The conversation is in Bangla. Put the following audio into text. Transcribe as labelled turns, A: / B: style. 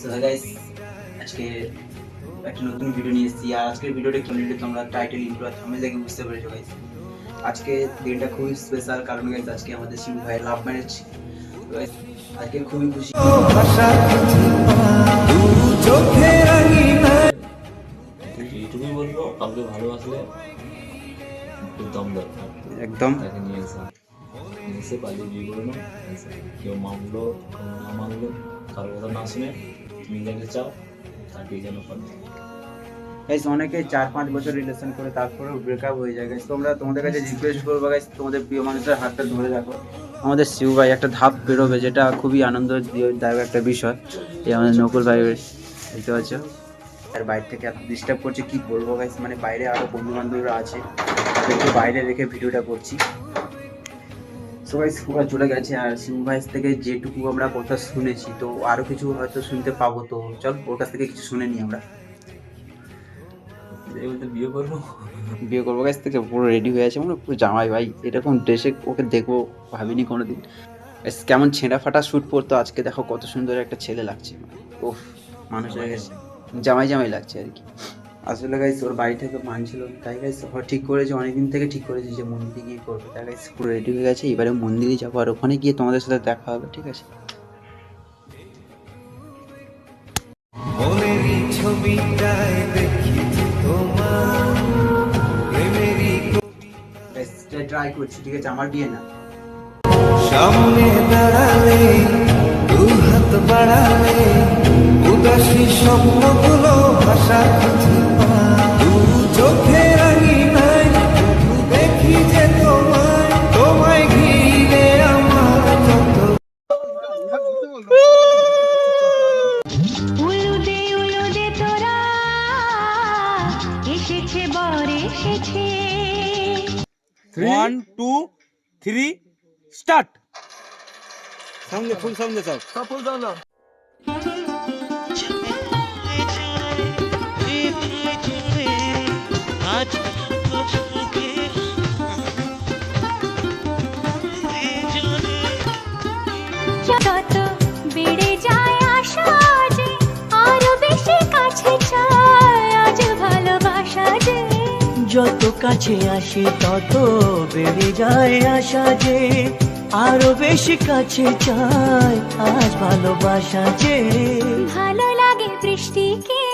A: সো গাইস আজকে একটা নতুন ভিডিও নিয়ে এসেছি। আর আজকের ভিডিওটা কমিউনিটি তোমরা টাইটেল ইন্ট্রো থামে দেখে বুঝতে পেরেছ গাইস আজকে দিনটা খুবই স্পেশাল কারণ গাইস আজকে আমাদের শিব ভাই লাভ ম্যারেজ আজকে খুবই খুশি।
B: এইটুকুই বলব কাউকে ভালোবাসলে দম দরকার।
A: একদম।
B: তাকে নিয়ে এসে। নিয়ে এসে পালিয়ে বিয়ে করে কেউ মানলো কেউ না মানলো কারও কথা তুমি যাকে চাও তাকেই যেন পাবে
A: গাইস অনেকে চার পাঁচ বছর রিলেশন করে, তারপরেও ব্রেকআপ হয়ে যায়। গাইস তোমরা তোমাদের কাছে রিকোয়েস্ট করব গাইস তোমাদের প্রিয় মানুষের হাতটা ধরে রাখো। আমাদের শিব ভাই একটা ধাপ বেরোবে, যেটা খুবই আনন্দদায়ক একটা বিষয়। এই আমাদের নকুল ভাই, দেখতে পাচ্ছ? আর বাইরে থেকে এত ডিস্টার্ব করছে, কি বলব গাইস মানে বাইরে আরও বন্ধু বান্ধবরা আছে, তাদেরকে বাইরে রেখে ভিডিওটা করছি। সো গাইস পুরো চলে গেছে আর শিব ভাই থেকে যেটুকু আমরা কথা শুনেছি তো আরও কিছু হয়তো শুনতে পাবো। তো চল ওর কাছ থেকে কিছু শুনে নিই আমরা।
B: বিয়ে করব?
A: বিয়ে করব কাছ থেকে পুরো রেডি হয়ে আছে মানে পুরো জামাই ভাই। এরকম ড্রেসে ওকে দেখব ভাবিনি কোনোদিন। ব্যাস কেমন ছেঁড়া ফাটা শ্যুট পরতো আজকে দেখো কত সুন্দর একটা ছেলে লাগছে। ও মানুষ হয়ে গেছে। জামাই জামাই লাগছে আর কি। আসলে গাইস ওর বাড়ি থেকে মানছিল। তাই গাইস ও ঠিক করেছে অনেকদিন থেকে ঠিক করেছে যে মন্দিরে গিয়ে করবে। তাই গাইস পুরো রেডি হয়ে গেছে এবারে মন্দিরে যাব আর ওখানে গিয়ে তোমাদের সাথে দেখা হবে ঠিক আছে? ট্রাই করছি ঠিক আছে? আমার বিয়ে না।
C: সামনে দাঁড়ালে দু হাত বাড়ালে উদাসী স্বপ্নগুলো
D: এসেছে বর এসেছে।
E: ওয়ান টু থ্রি স্টার্ট সামনে ফুল সামনে সব ফুল সামনে
D: যত বেড়ে
F: যত কাছে আসে, তত বেড়ে যায় আশা যে আরও বেশি কাছে চায় আজ ভালোবাসা যে
D: ভালো লাগে বৃষ্টিকে।